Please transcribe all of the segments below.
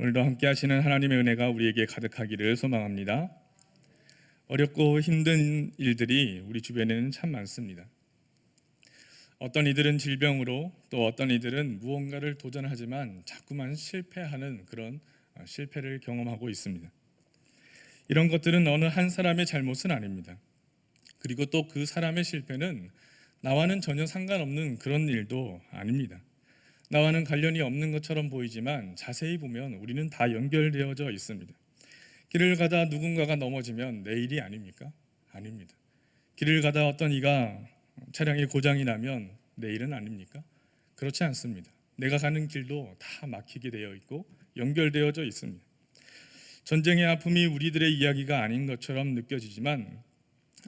오늘도 함께 하시는 하나님의 은혜가 우리에게 가득하기를 소망합니다. 어렵고 힘든 일들이 우리 주변에는 참 많습니다. 어떤 이들은 질병으로 또 어떤 이들은 무언가를 도전하지만 자꾸만 실패하는 그런 어, 실패를 경험하고 있습니다. 이런 것들은 어느 한 사람의 잘못은 아닙니다. 그리고 또 그 사람의 실패는 나와는 전혀 상관없는 그런 일도 아닙니다. 나와는 관련이 없는 것처럼 보이지만 자세히 보면 우리는 다 연결되어져 있습니다. 길을 가다 누군가가 넘어지면 내 일이 아닙니까? 아닙니다. 길을 가다 어떤 이가 차량에 고장이 나면 내 일은 아닙니까? 그렇지 않습니다. 내가 가는 길도 다 막히게 되어 있고 연결되어져 있습니다. 전쟁의 아픔이 우리들의 이야기가 아닌 것처럼 느껴지지만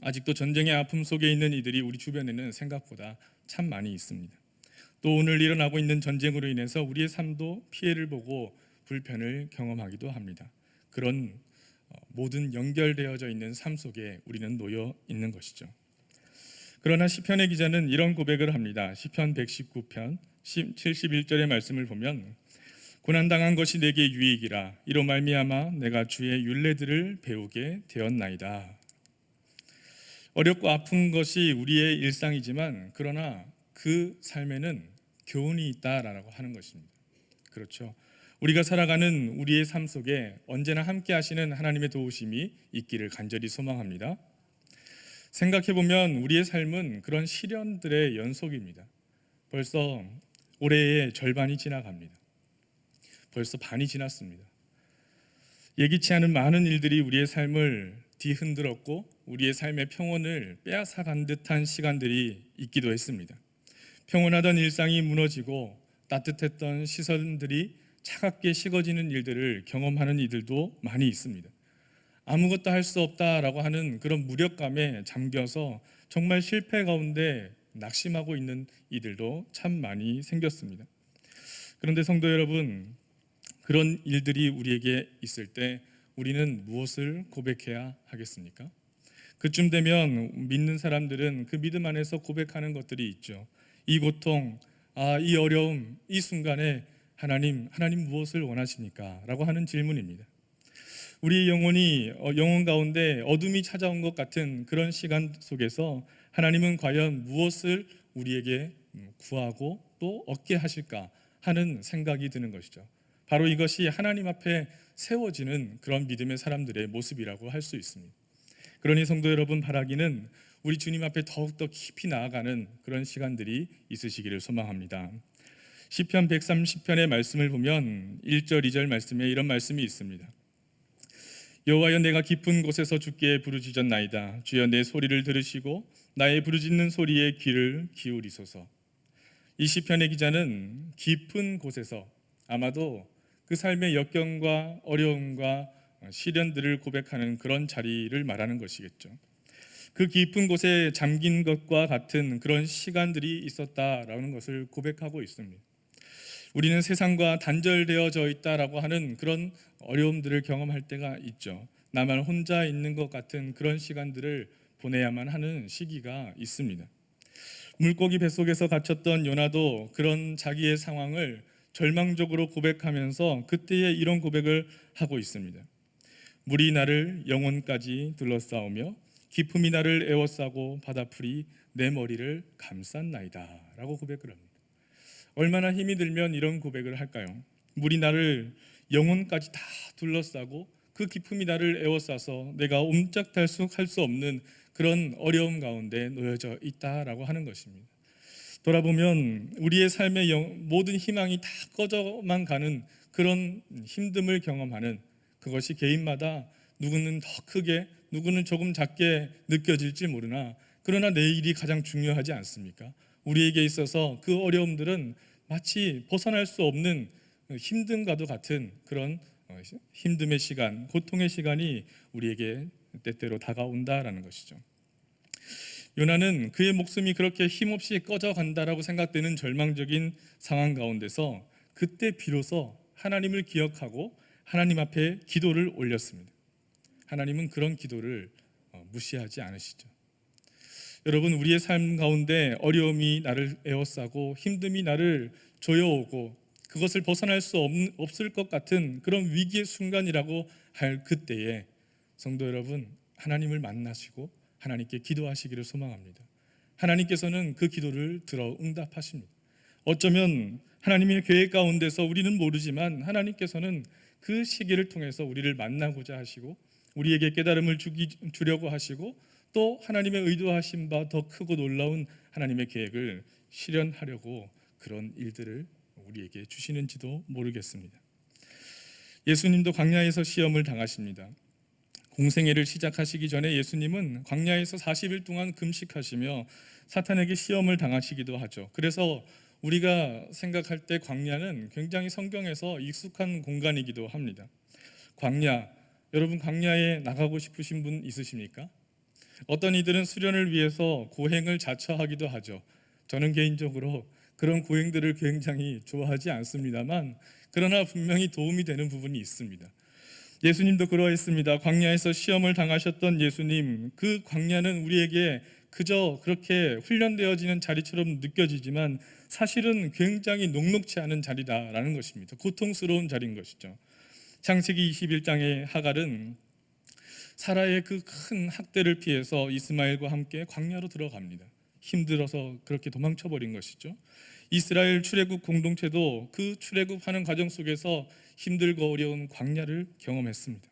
아직도 전쟁의 아픔 속에 있는 이들이 우리 주변에는 생각보다 참 많이 있습니다. 또 오늘 일어나고 있는 전쟁으로 인해서 우리의 삶도 피해를 보고 불편을 경험하기도 합니다. 그런 어, 모든 연결되어져 있는 삶 속에 우리는 놓여 있는 것이죠. 그러나 시편의 기자는 이런 고백을 합니다. 시편 119편 71절의 말씀을 보면 고난 당한 것이 내게 유익이라 이로 말미암아 내가 주의 율례들을 배우게 되었나이다. 어렵고 아픈 것이 우리의 일상이지만 그러나 그 삶에는 교훈이 있다라고 하는 것입니다. 그렇죠. 우리가 살아가는 우리의 삶 속에 언제나 함께 하시는 하나님의 도우심이 있기를 간절히 소망합니다. 생각해 보면 우리의 삶은 그런 시련들의 연속입니다. 벌써 올해의 절반이 지나갑니다. 벌써 반이 지났습니다. 예기치 않은 많은 일들이 우리의 삶을 뒤흔들었고 우리의 삶의 평온을 빼앗아간 듯한 시간들이 있기도 했습니다. 평온하던 일상이 무너지고 따뜻했던 시선들이 차갑게 식어지는 일들을 경험하는 이들도 많이 있습니다. 아무것도 할 수 없다라고 하는 그런 무력감에 잠겨서 정말 실패 가운데 낙심하고 있는 이들도 참 많이 생겼습니다. 그런데 성도 여러분, 그런 일들이 우리에게 있을 때 우리는 무엇을 고백해야 하겠습니까? 그쯤 되면 믿는 사람들은 그 믿음 안에서 고백하는 것들이 있죠. 이 고통, 아, 이 어려움, 이 순간에 하나님, 하나님 무엇을 원하십니까? 라고 하는 질문입니다. 우리 영혼이 어, 영혼 가운데 어둠이 찾아온 것 같은 그런 시간 속에서 하나님은 과연 무엇을 우리에게 음, 구하고 또 얻게 하실까 하는 생각이 드는 것이죠. 바로 이것이 하나님 앞에 세워지는 그런 믿음의 사람들의 모습이라고 할 수 있습니다. 그러니 성도 여러분 바라기는 우리 주님 앞에 더욱더 깊이 나아가는 그런 시간들이 있으시기를 소망합니다. 시편 130편의 말씀을 보면 1절 2절 말씀에 이런 말씀이 있습니다. 여호와여 내가 깊은 곳에서 주께 부르짖었나이다. 주여 내 소리를 들으시고 나의 부르짖는 소리에 귀를 기울이소서. 이 시편의 기자는 깊은 곳에서 아마도 그 삶의 역경과 어려움과 시련들을 고백하는 그런 자리를 말하는 것이겠죠. 그 깊은 곳에 잠긴 것과 같은 그런 시간들이 있었다라는 것을 고백하고 있습니다. 우리는 세상과 단절되어져 있다라고 하는 그런 어려움들을 경험할 때가 있죠. 나만 혼자 있는 것 같은 그런 시간들을 보내야만 하는 시기가 있습니다. 물고기 뱃속에서 갇혔던 요나도 그런 자기의 상황을 절망적으로 고백하면서 그때에 이런 고백을 하고 있습니다. 물이 나를 영혼까지 둘러싸오며 기품이 나를 에워싸고 바다풀이 내 머리를 감쌌나이다 라고 고백을 합니다. 얼마나 힘이 들면 이런 고백을 할까요? 물이 나를 영혼까지 다 둘러싸고 그 기품이 나를 에워싸서 내가 옴짝달싹 할 수 없는 그런 어려움 가운데 놓여져 있다라고 하는 것입니다. 돌아보면 우리의 삶의 모든 희망이 다 꺼져만 가는 그런 힘듦을 경험하는 그것이 개인마다 누구는 더 크게 누구는 조금 작게 느껴질지 모르나 그러나 내일이 가장 중요하지 않습니까? 우리에게 있어서 그 어려움들은 마치 벗어날 수 없는 힘듦과도 같은 그런 어, 힘듦의 시간, 고통의 시간이 우리에게 때때로 다가온다라는 것이죠. 요나는 그의 목숨이 그렇게 힘없이 꺼져 간다라고 생각되는 절망적인 상황 가운데서 그때 비로소 하나님을 기억하고 하나님 앞에 기도를 올렸습니다. 하나님은 그런 기도를 어, 무시하지 않으시죠. 여러분 우리의 삶 가운데 어려움이 나를 에워싸고 힘듦이 나를 조여오고 그것을 벗어날 수 없, 없을 것 같은 그런 위기의 순간이라고 할 그때에 성도 여러분 하나님을 만나시고 하나님께 기도하시기를 소망합니다. 하나님께서는 그 기도를 들어 응답하십니다. 어쩌면 하나님의 계획 가운데서 우리는 모르지만 하나님께서는 그 시기를 통해서 우리를 만나고자 하시고 우리에게 깨달음을 주기, 주려고 하시고 또 하나님의 의도하신 바 더 크고 놀라운 하나님의 계획을 실현하려고 그런 일들을 우리에게 주시는지도 모르겠습니다. 예수님도 광야에서 시험을 당하십니다. 공생애를 시작하시기 전에 예수님은 광야에서 40일 동안 금식하시며 사탄에게 시험을 당하시기도 하죠. 그래서 우리가 생각할 때 광야는 굉장히 성경에서 익숙한 공간이기도 합니다. 광야, 여러분 광야에 나가고 싶으신 분 있으십니까? 어떤 이들은 수련을 위해서 고행을 자처하기도 하죠. 저는 개인적으로 그런 고행들을 굉장히 좋아하지 않습니다만 그러나 분명히 도움이 되는 부분이 있습니다. 예수님도 그러했습니다. 광야에서 시험을 당하셨던 예수님, 그 광야는 우리에게 그저 그렇게 훈련되어지는 자리처럼 느껴지지만 사실은 굉장히 녹록치 않은 자리다라는 것입니다. 고통스러운 자리인 것이죠. 창세기 21장의 하갈은 사라의 그 큰 학대를 피해서 이스마엘과 함께 광야로 들어갑니다. 힘들어서 그렇게 도망쳐 버린 것이죠. 이스라엘 출애굽 공동체도 그 출애굽하는 과정 속에서 힘들고 어려운 광야를 경험했습니다.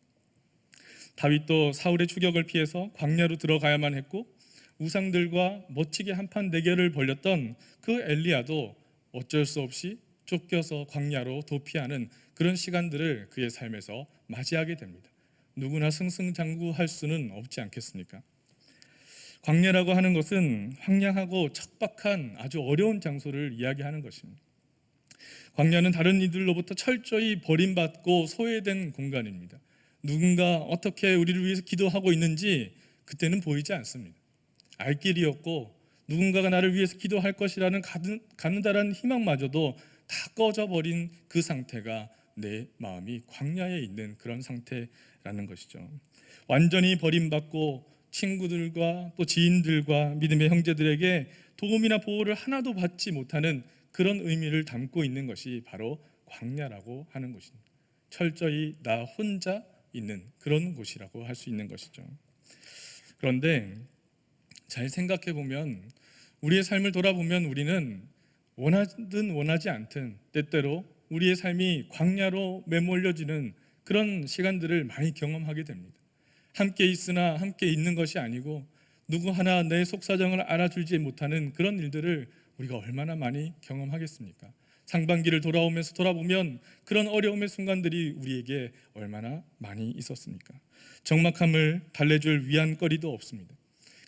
다윗도 사울의 추격을 피해서 광야로 들어가야만 했고 우상들과 멋지게 한판 대결을 벌였던 그 엘리야도 어쩔 수 없이 쫓겨서 광야로 도피하는 그런 시간들을 그의 삶에서 맞이하게 됩니다. 누구나 승승장구할 수는 없지 않겠습니까? 광야라고 하는 것은 황량하고 척박한 아주 어려운 장소를 이야기하는 것입니다. 광야는 다른 이들로부터 철저히 버림받고 소외된 공간입니다. 누군가 어떻게 우리를 위해서 기도하고 있는지 그때는 보이지 않습니다. 알 길이었고 누군가가 나를 위해서 기도할 것이라는 가느다란 희망마저도 다 꺼져버린 그 상태가 내 마음이 광야에 있는 그런 상태라는 것이죠. 완전히 버림받고 친구들과 또 지인들과 믿음의 형제들에게 도움이나 보호를 하나도 받지 못하는 그런 의미를 담고 있는 것이 바로 광야라고 하는 것입니다. 철저히 나 혼자 있는 그런 곳이라고 할 수 있는 것이죠. 그런데 잘 생각해 보면 우리의 삶을 돌아보면 우리는 원하든 원하지 않든 때때로 우리의 삶이 광야로 메몰려지는 그런 시간들을 많이 경험하게 됩니다. 함께 있으나 함께 있는 것이 아니고 누구 하나 내 속사정을 알아주지 못하는 그런 일들을 우리가 얼마나 많이 경험하겠습니까? 상반기를 돌아오면서 돌아보면 그런 어려움의 순간들이 우리에게 얼마나 많이 있었습니까? 적막함을 달래줄 위안거리도 없습니다.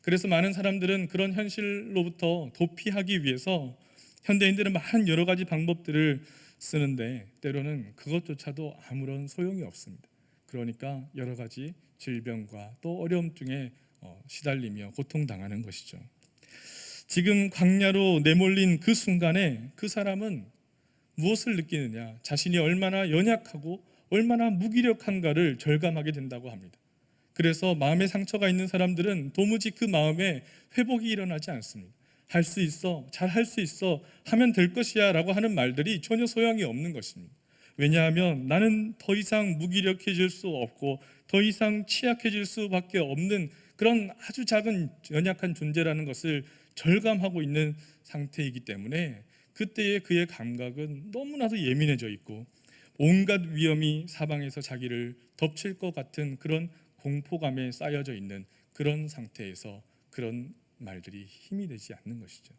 그래서 많은 사람들은 그런 현실로부터 도피하기 위해서 현대인들은 많은 여러 가지 방법들을 쓰는데 때로는 그것조차도 아무런 소용이 없습니다. 그러니까 여러 가지 질병과 또 어려움 중에 어, 시달리며 고통당하는 것이죠. 지금 광야로 내몰린 그 순간에 그 사람은 무엇을 느끼느냐? 자신이 얼마나 연약하고 얼마나 무기력한가를 절감하게 된다고 합니다. 그래서 마음에 상처가 있는 사람들은 도무지 그 마음에 회복이 일어나지 않습니다. 할 수 있어, 잘 할 수 있어, 하면 될 것이야 라고 하는 말들이 전혀 소용이 없는 것입니다. 왜냐하면 나는 더 이상 무기력해질 수 없고 더 이상 취약해질 수밖에 없는 그런 아주 작은 연약한 존재라는 것을 절감하고 있는 상태이기 때문에 그때의 그의 감각은 너무나도 예민해져 있고 온갖 위험이 사방에서 자기를 덮칠 것 같은 그런 공포감에 쌓여져 있는 그런 상태에서 그런 말들이 힘이 되지 않는 것이죠.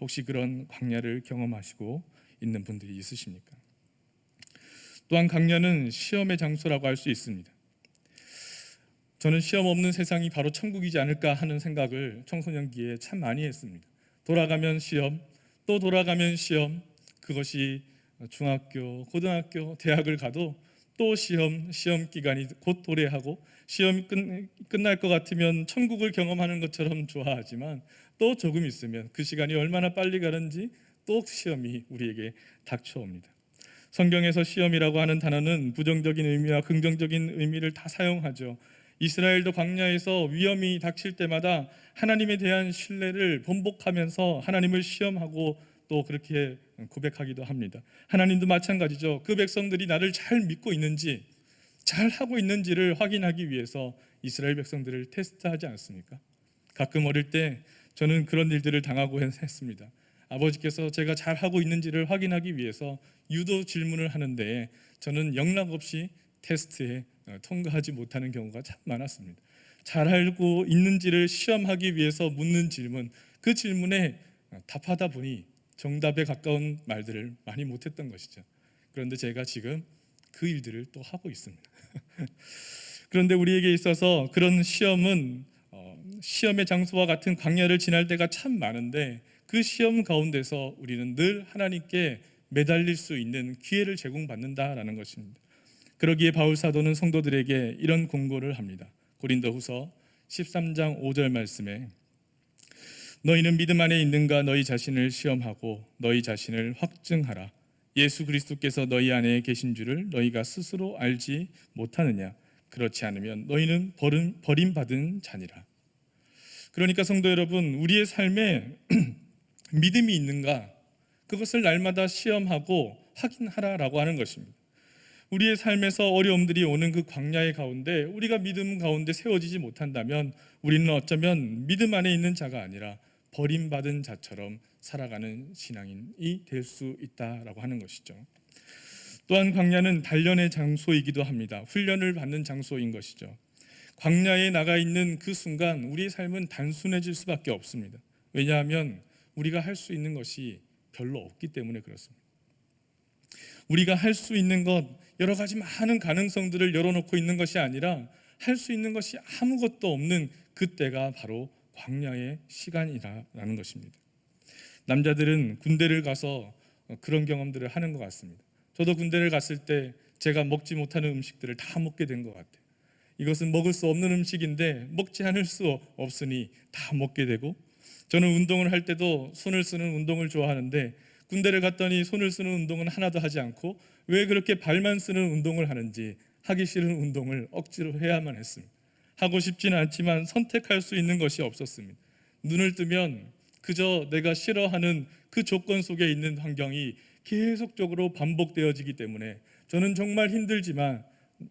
혹시 그런 광야를 경험하시고 있는 분들이 있으십니까? 또한 강야는 시험의 장소라고 할 수 있습니다. 저는 시험 없는 세상이 바로 천국이지 않을까 하는 생각을 청소년기에 참 많이 했습니다. 돌아가면 시험, 또 돌아가면 시험, 그것이 중학교, 고등학교, 대학을 가도 또 시험, 시험 기간이 곧 도래하고 시험이 끝, 끝날 것 같으면 천국을 경험하는 것처럼 좋아하지만 또 조금 있으면 그 시간이 얼마나 빨리 가는지 또 시험이 우리에게 닥쳐옵니다. 성경에서 시험이라고 하는 단어는 부정적인 의미와 긍정적인 의미를 다 사용하죠. 이스라엘도 광야에서 위험이 닥칠 때마다 하나님에 대한 신뢰를 번복하면서 하나님을 시험하고 또 그렇게 고백하기도 합니다. 하나님도 마찬가지죠. 그 백성들이 나를 잘 믿고 있는지 잘 하고 있는지를 확인하기 위해서 이스라엘 백성들을 테스트하지 않습니까? 가끔 어릴 때 저는 그런 일들을 당하고 했습니다. 아버지께서 제가 잘 하고 있는지를 확인하기 위해서 유도 질문을 하는데 저는 영락 없이 테스트에 어, 통과하지 못하는 경우가 참 많았습니다. 잘 알고 있는지를 시험하기 위해서 묻는 질문, 그 질문에 어, 답하다 보니 정답에 가까운 말들을 많이 못했던 것이죠. 그런데 제가 지금 그 일들을 또 하고 있습니다. 그런데 우리에게 있어서 그런 시험은 어, 시험의 장소와 같은 광야를 지날 때가 참 많은데 그 시험 가운데서 우리는 늘 하나님께 매달릴 수 있는 기회를 제공받는다라는 것입니다. 그러기에 바울 사도는 성도들에게 이런 공고를 합니다. 고린도후서 13장 5절 말씀에 너희는 믿음 안에 있는가 너희 자신을 시험하고 너희 자신을 확증하라. 예수 그리스도께서 너희 안에 계신 줄을 너희가 스스로 알지 못하느냐? 그렇지 않으면 너희는 버림, 버림받은 자니라. 그러니까 성도 여러분, 우리의 삶에 믿음이 있는가? 그것을 날마다 시험하고 확인하라라고 하는 것입니다. 우리의 삶에서 어려움들이 오는 그 광야의 가운데 우리가 믿음 가운데 세워지지 못한다면 우리는 어쩌면 믿음 안에 있는 자가 아니라 버림받은 자처럼 살아가는 신앙인이 될 수 있다라고 하는 것이죠. 또한 광야는 단련의 장소이기도 합니다. 훈련을 받는 장소인 것이죠. 광야에 나가 있는 그 순간 우리의 삶은 단순해질 수밖에 없습니다. 왜냐하면 우리가 할 수 있는 것이 별로 없기 때문에 그렇습니다. 우리가 할 수 있는 것 여러 가지 많은 가능성들을 열어놓고 있는 것이 아니라 할 수 있는 것이 아무것도 없는 그때가 바로 광야의 시간이라는 것입니다. 남자들은 군대를 가서 그런 경험들을 하는 것 같습니다. 저도 군대를 갔을 때 제가 먹지 못하는 음식들을 다 먹게 된 것 같아요. 이것은 먹을 수 없는 음식인데 먹지 않을 수 없으니 다 먹게 되고 저는 운동을 할 때도 손을 쓰는 운동을 좋아하는데 군대를 갔더니 손을 쓰는 운동은 하나도 하지 않고 왜 그렇게 발만 쓰는 운동을 하는지 하기 싫은 운동을 억지로 해야만 했습니다. 하고 싶지는 않지만 선택할 수 있는 것이 없었습니다. 눈을 뜨면 그저 내가 싫어하는 그 조건 속에 있는 환경이 계속적으로 반복되어지기 때문에 저는 정말 힘들지만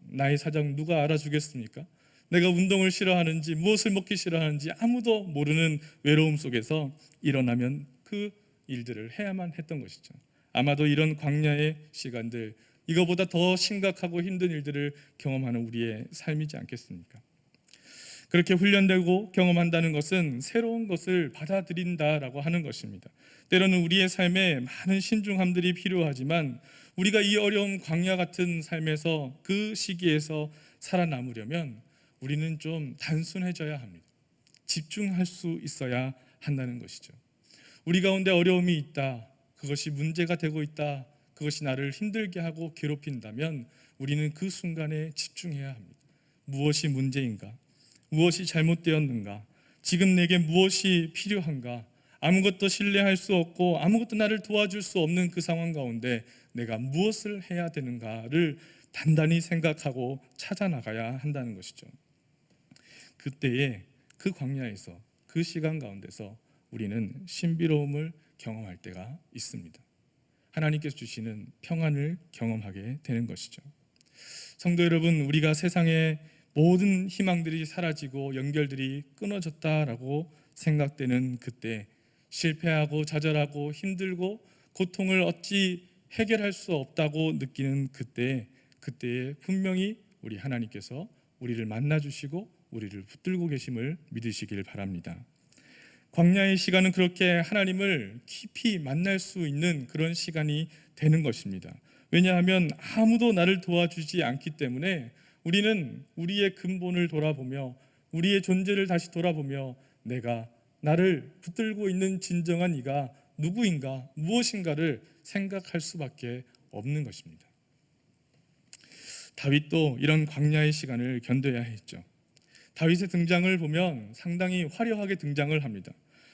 나의 사정 누가 알아주겠습니까? 내가 운동을 싫어하는지 무엇을 먹기 싫어하는지 아무도 모르는 외로움 속에서 일어나면 그 일들을 해야만 했던 것이죠. 아마도 이런 광야의 시간들 이거보다 더 심각하고 힘든 일들을 경험하는 우리의 삶이지 않겠습니까? 그렇게 훈련되고 경험한다는 것은 새로운 것을 받아들인다라고 하는 것입니다. 때로는 우리의 삶에 많은 신중함들이 필요하지만 우리가 이 어려운 광야 같은 삶에서 그 시기에서 살아남으려면 우리는 좀 단순해져야 합니다. 집중할 수 있어야 한다는 것이죠. 우리 가운데 어려움이 있다. 그것이 문제가 되고 있다. 그것이 나를 힘들게 하고 괴롭힌다면 우리는 그 순간에 집중해야 합니다. 무엇이 문제인가? 무엇이 잘못되었는가? 지금 내게 무엇이 필요한가? 아무것도 신뢰할 수 없고 아무것도 나를 도와줄 수 없는 그 상황 가운데 내가 무엇을 해야 되는가를 단단히 생각하고 찾아 나가야 한다는 것이죠. 그때에 그 광야에서 그 시간 가운데서 우리는 신비로움을 경험할 때가 있습니다. 하나님께서 주시는 평안을 경험하게 되는 것이죠. 성도 여러분, 우리가 세상에 모든 희망들이 사라지고 연결들이 끊어졌다라고 생각되는 그때 실패하고 좌절하고 힘들고 고통을 어찌 해결할 수 없다고 느끼는 그때 그때에 분명히 우리 하나님께서 우리를 만나 주시고 우리를 붙들고 계심을 믿으시길 바랍니다. 광야의 시간은 그렇게 하나님을 깊이 만날 수 있는 그런 시간이 되는 것입니다. 왜냐하면 아무도 나를 도와주지 않기 때문에 우리는 우리의 근본을 돌아보며 우리의 존재를 다시 돌아보며 내가 나를 붙들고 있는 진정한 이가 누구인가 무엇인가를 생각할 수밖에 없는 것입니다. 다윗도 이런 광야의 시간을 견뎌야 했죠. 다윗의 등장을 보면 상당히 화려하게 등장을 합니다.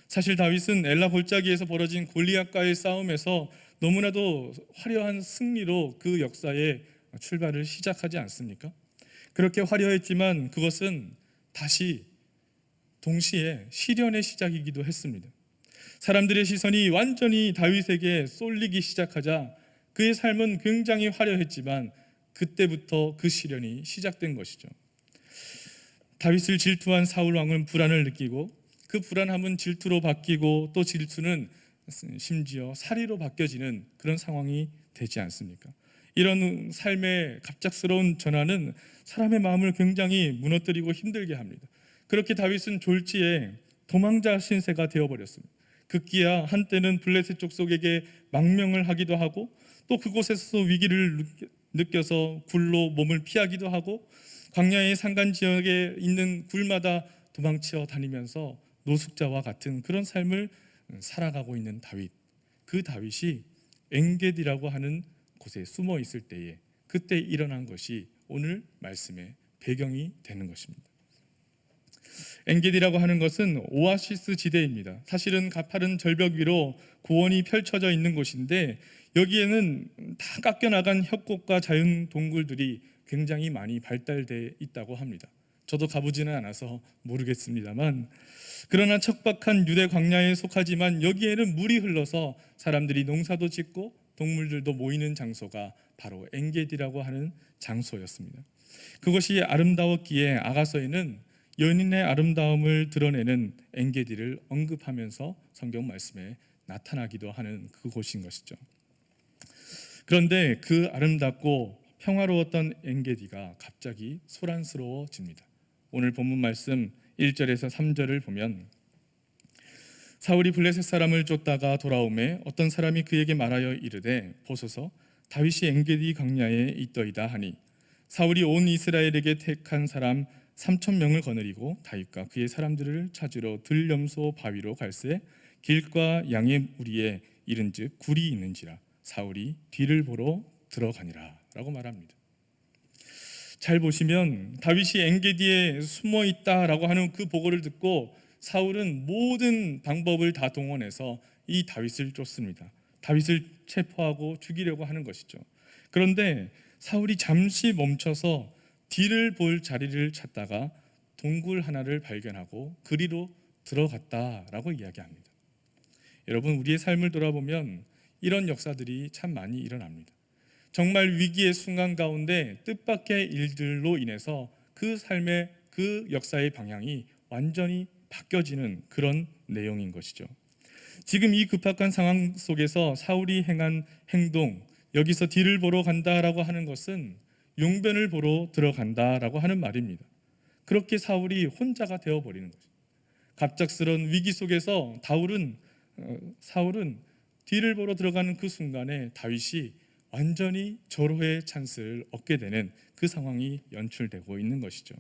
사실 다윗은 엘라 골짜기에서 벌어진 골리앗과의 싸움에서 너무나도 화려한 승리로 그 역사의 출발을 시작하지 않습니까? 그렇게 화려했지만 그것은 다시 동시에 시련의 시작이기도 했습니다. 사람들의 시선이 완전히 다윗에게 쏠리기 시작하자 그의 삶은 굉장히 화려했지만 그때부터 그 시련이 시작된 것이죠. 다윗을 질투한 사울 왕은 불안을 느끼고 그 불안함은 질투로 바뀌고 또 질투는 심지어 살이로 바뀌어지는 그런 상황이 되지 않습니까? 이런 삶의 갑작스러운 전환은 사람의 마음을 굉장히 무너뜨리고 힘들게 합니다. 그렇게 다윗은 졸지에 도망자 신세가 되어버렸습니다. 급기야 한때는 블레셋 족속에게 망명을 하기도 하고 또 그곳에서 위기를 느껴- 느껴서 굴로 몸을 피하기도 하고 광야의 산간 지역에 있는 굴마다 도망쳐 다니면서 노숙자와 같은 그런 삶을 살아가고 있는 다윗. 그 다윗이 엥게디라고 하는 곳에 숨어 있을 때에 그때 일어난 것이 오늘 말씀의 배경이 되는 것입니다. 엥게디라고 하는 것은 오아시스 지대입니다. 사실은 가파른 절벽 위로 고원이 펼쳐져 있는 곳인데 여기에는 다 깎여나간 협곡과 자연 동굴들이 굉장히 많이 발달돼 있다고 합니다. 저도 가보지는 않아서 모르겠습니다만 그러나 척박한 유대 광야에 속하지만 여기에는 물이 흘러서 사람들이 농사도 짓고 동물들도 모이는 장소가 바로 엥게디라고 하는 장소였습니다. 그것이 아름다웠기에 아가서에는 연인의 아름다움을 드러내는 엥게디를 언급하면서 성경 말씀에 나타나기도 하는 그곳인 것이죠. 그런데 그 아름답고 평화로웠던 엥게디가 갑자기 소란스러워집니다. 오늘 본문 말씀 1절에서 3절을 보면 사울이 블레셋 사람을 쫓다가 돌아오매 어떤 사람이 그에게 말하여 이르되 보소서 다윗이 엥게디 광야에 있더이다 하니 사울이 온 이스라엘에게 택한 사람 3천 명을 거느리고 다윗과 그의 사람들을 찾으러 들염소 바위로 갈새 길과 양의 무리에 이른즉 굴이 있는지라 사울이 뒤를 보러 들어가니라라고 말합니다. 잘 보시면 다윗이 엥게디에 숨어 있다라고 하는 그 보고를 듣고 사울은 모든 방법을 다 동원해서 이 다윗을 쫓습니다. 다윗을 체포하고 죽이려고 하는 것이죠. 그런데 사울이 잠시 멈춰서 뒤를 볼 자리를 찾다가 동굴 하나를 발견하고 그리로 들어갔다라고 이야기합니다. 여러분 우리의 삶을 돌아보면 이런 역사들이 참 많이 일어납니다. 정말 위기의 순간 가운데 뜻밖의 일들로 인해서 그 삶의 그 역사의 방향이 완전히 바뀌어지는 그런 내용인 것이죠. 지금 이 급박한 상황 속에서 사울이 행한 행동, 여기서 뒤를 보러 간다라고 하는 것은 용변을 보러 들어간다라고 하는 말입니다. 그렇게 사울이 혼자가 되어 버리는 거죠. 갑작스러운 위기 속에서 다울은 어, 사울은 뒤를 보러 들어가는 그 순간에 다윗이 완전히 절호의 찬스를 얻게 되는 그 상황이 연출되고 있는 것이죠.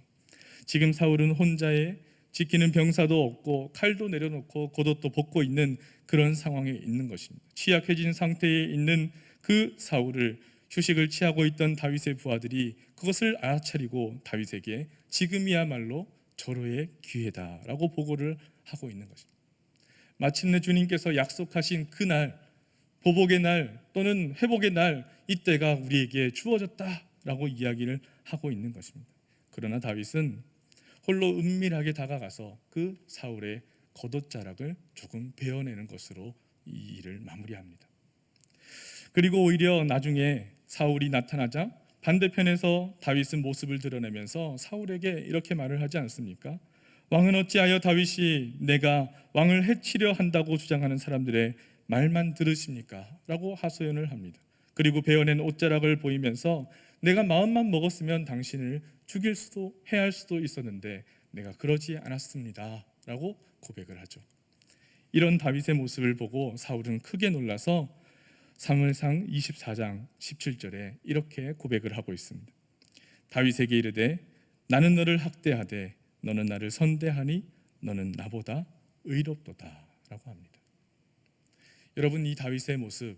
지금 사울은 혼자의 지키는 병사도 없고 칼도 내려놓고 겉옷도 벗고 있는 그런 상황에 있는 것입니다. 취약해진 상태에 있는 그 사울을 휴식을 취하고 있던 다윗의 부하들이 그것을 알아차리고 다윗에게 지금이야말로 절호의 기회다라고 보고를 하고 있는 것입니다. 마침내 주님께서 약속하신 그날 보복의 날 또는 회복의 날 이때가 우리에게 주어졌다라고 이야기를 하고 있는 것입니다. 그러나 다윗은 홀로 은밀하게 다가가서 그 사울의 겉옷자락을 조금 베어내는 것으로 이 일을 마무리합니다. 그리고 오히려 나중에 사울이 나타나자 반대편에서 다윗은 모습을 드러내면서 사울에게 이렇게 말을 하지 않습니까? 왕은 어찌하여 다윗이 내가 왕을 해치려 한다고 주장하는 사람들의 말만 들으십니까? 라고 하소연을 합니다. 그리고 베어낸 옷자락을 보이면서 내가 마음만 먹었으면 당신을 죽일 수도 해할 수도 있었는데 내가 그러지 않았습니다. 라고 고백을 하죠. 이런 다윗의 모습을 보고 사울은 크게 놀라서 사무엘상 24장 17절에 이렇게 고백을 하고 있습니다. 다윗에게 이르되 나는 너를 학대하되 너는 나를 선대하니 너는 나보다 의롭도다라고 합니다. 여러분 이 다윗의 모습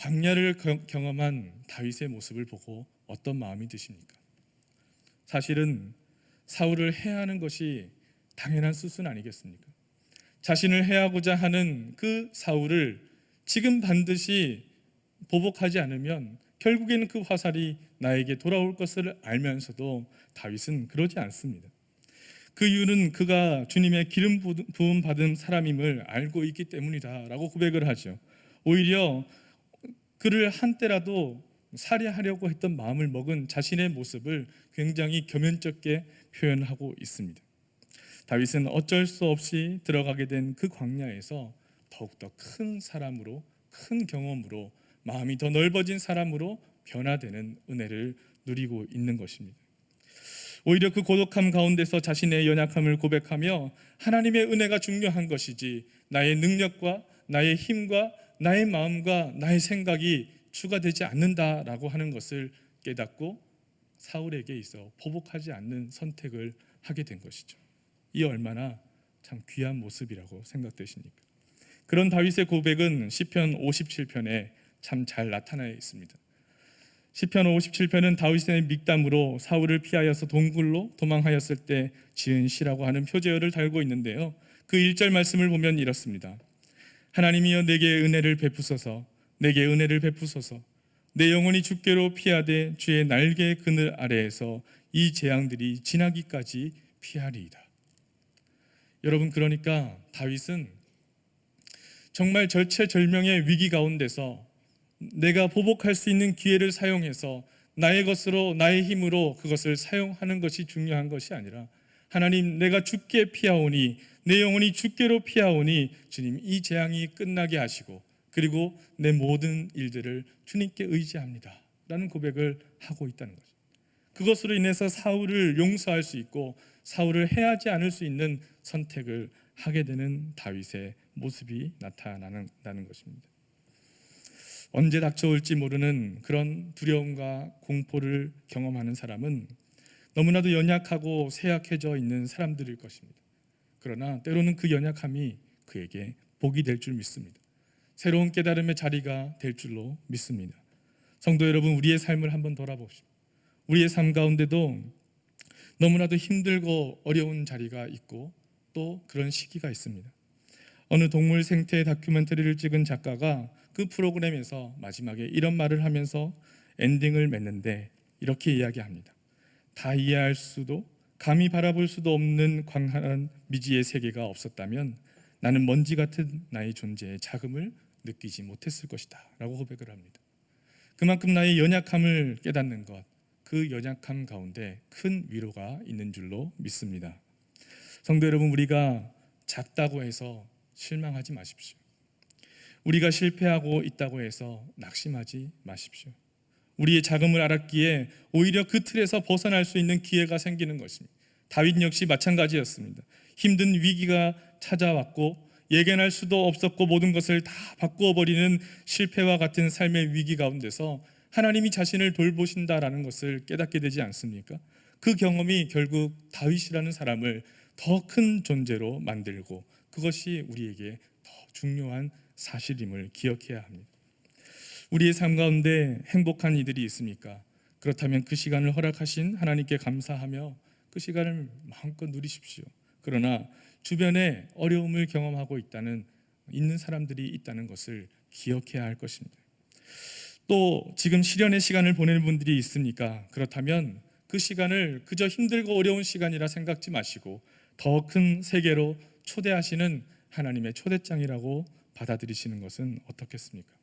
광야를 경- 경험한 다윗의 모습을 보고 어떤 마음이 드십니까? 사실은 사울을 해하는 것이 당연한 수순 아니겠습니까? 자신을 해하고자 하는 그 사울을 지금 반드시 보복하지 않으면 결국에는 그 화살이 나에게 돌아올 것을 알면서도 다윗은 그러지 않습니다. 그 이유는 그가 주님의 기름 부음 받은 사람임을 알고 있기 때문이다라고 고백을 하죠. 오히려 그를 한때라도 살해하려고 했던 마음을 먹은 자신의 모습을 굉장히 겸연쩍게 표현하고 있습니다. 다윗은 어쩔 수 없이 들어가게 된 그 광야에서 더욱더 큰 사람으로 큰 경험으로 마음이 더 넓어진 사람으로 변화되는 은혜를 누리고 있는 것입니다. 오히려 그 고독함 가운데서 자신의 연약함을 고백하며 하나님의 은혜가 중요한 것이지 나의 능력과 나의 힘과 나의 마음과 나의 생각이 추가되지 않는다라고 하는 것을 깨닫고 사울에게 있어 보복하지 않는 선택을 하게 된 것이죠. 이 얼마나 참 귀한 모습이라고 생각되십니까? 그런 다윗의 고백은 시편 57편에 참 잘 나타나 있습니다. 시편 57편은 다윗의 믹담으로 사울을 피하여서 동굴로 도망하였을 때 지은 시라고 하는 표제어를 달고 있는데요. 그 1절 말씀을 보면 이렇습니다. 하나님이여 내게 은혜를 베푸소서 내게 은혜를 베푸소서 내 영혼이 주께로 피하되 주의 날개 그늘 아래에서 이 재앙들이 지나기까지 피하리이다. 여러분 그러니까 다윗은 정말 절체절명의 위기 가운데서 내가 보복할 수 있는 기회를 사용해서 나의 것으로 나의 힘으로 그것을 사용하는 것이 중요한 것이 아니라 하나님 내가 죽게 피하오니 내 영혼이 죽게로 피하오니 주님 이 재앙이 끝나게 하시고 그리고 내 모든 일들을 주님께 의지합니다. 라는 고백을 하고 있다는 거죠. 그것으로 인해서 사울을 용서할 수 있고 사울을 해하지 않을 수 있는 선택을 하게 되는 다윗의 모습이 나타나는 것입니다. 언제 닥쳐올지 모르는 그런 두려움과 공포를 경험하는 사람은 너무나도 연약하고 쇠약해져 있는 사람들일 것입니다. 그러나 때로는 그 연약함이 그에게 복이 될 줄 믿습니다. 새로운 깨달음의 자리가 될 줄로 믿습니다. 성도 여러분, 우리의 삶을 한번 돌아보십시오. 우리의 삶 가운데도 너무나도 힘들고 어려운 자리가 있고 또 그런 시기가 있습니다. 어느 동물 생태 다큐멘터리를 찍은 작가가 그 프로그램에서 마지막에 이런 말을 하면서 엔딩을 맺는데 이렇게 이야기합니다. 다 이해할 수도 감히 바라볼 수도 없는 광활한 미지의 세계가 없었다면 나는 먼지 같은 나의 존재의 자금을 느끼지 못했을 것이다 라고 고백을 합니다. 그만큼 나의 연약함을 깨닫는 것, 그 연약함 가운데 큰 위로가 있는 줄로 믿습니다. 성도 여러분, 우리가 작다고 해서 실망하지 마십시오. 우리가 실패하고 있다고 해서 낙심하지 마십시오. 우리의 자금을 알았기에 오히려 그 틀에서 벗어날 수 있는 기회가 생기는 것입니다. 다윗 역시 마찬가지였습니다. 힘든 위기가 찾아왔고 예견할 수도 없었고 모든 것을 다 바꾸어 버리는 실패와 같은 삶의 위기 가운데서 하나님이 자신을 돌보신다라는 것을 깨닫게 되지 않습니까? 그 경험이 결국 다윗이라는 사람을 더 큰 존재로 만들고 그것이 우리에게 더 중요한 사실임을 기억해야 합니다. 우리의 삶 가운데 행복한 이들이 있습니까? 그렇다면 그 시간을 허락하신 하나님께 감사하며 그 시간을 마음껏 누리십시오. 그러나 주변에 어려움을 경험하고 있다는 있는 사람들이 있다는 것을 기억해야 할 것입니다. 또 지금 시련의 시간을 보내는 분들이 있습니까? 그렇다면 그 시간을 그저 힘들고 어려운 시간이라 생각지 마시고 더 큰 세계로 초대하시는 하나님의 초대장이라고 받아들이시는 것은 어떻겠습니까?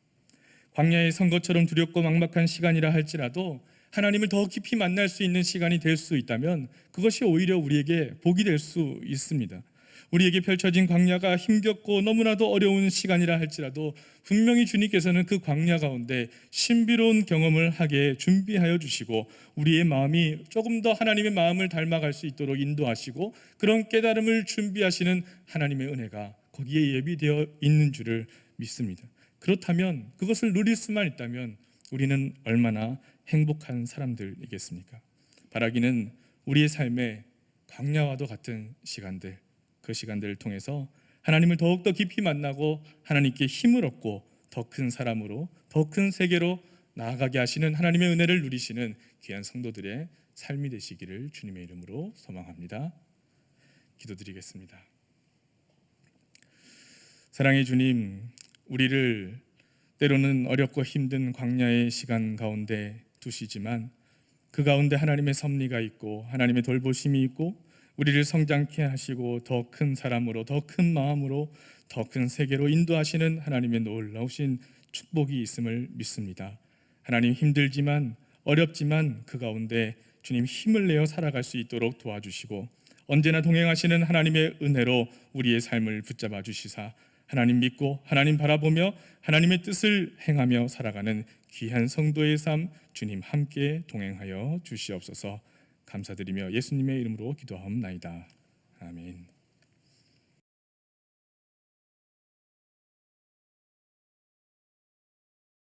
광야의 선거처럼 두렵고 막막한 시간이라 할지라도 하나님을 더 깊이 만날 수 있는 시간이 될 수 있다면 그것이 오히려 우리에게 복이 될 수 있습니다. 우리에게 펼쳐진 광야가 힘겹고 너무나도 어려운 시간이라 할지라도 분명히 주님께서는 그 광야 가운데 신비로운 경험을 하게 준비하여 주시고 우리의 마음이 조금 더 하나님의 마음을 닮아갈 수 있도록 인도하시고 그런 깨달음을 준비하시는 하나님의 은혜가 거기에 예비되어 있는 줄을 믿습니다. 그렇다면 그것을 누릴 수만 있다면 우리는 얼마나 행복한 사람들이겠습니까? 바라기는 우리의 삶에 광야와도 같은 시간들, 그 시간들을 통해서 하나님을 더욱더 깊이 만나고 하나님께 힘을 얻고 더 큰 사람으로 더 큰 세계로 나아가게 하시는 하나님의 은혜를 누리시는 귀한 성도들의 삶이 되시기를 주님의 이름으로 소망합니다. 기도드리겠습니다. 사랑의 주님, 우리를 때로는 어렵고 힘든 광야의 시간 가운데 두시지만 그 가운데 하나님의 섭리가 있고 하나님의 돌보심이 있고 우리를 성장케 하시고 더 큰 사람으로 더 큰 마음으로 더 큰 세계로 인도하시는 하나님의 놀라우신 축복이 있음을 믿습니다. 하나님 힘들지만 어렵지만 그 가운데 주님 힘을 내어 살아갈 수 있도록 도와주시고 언제나 동행하시는 하나님의 은혜로 우리의 삶을 붙잡아 주시사 하나님 믿고 하나님 바라보며 하나님의 뜻을 행하며 살아가는 귀한 성도의 삶 주님 함께 동행하여 주시옵소서 감사드리며 예수님의 이름으로 기도하옵나이다. 아멘.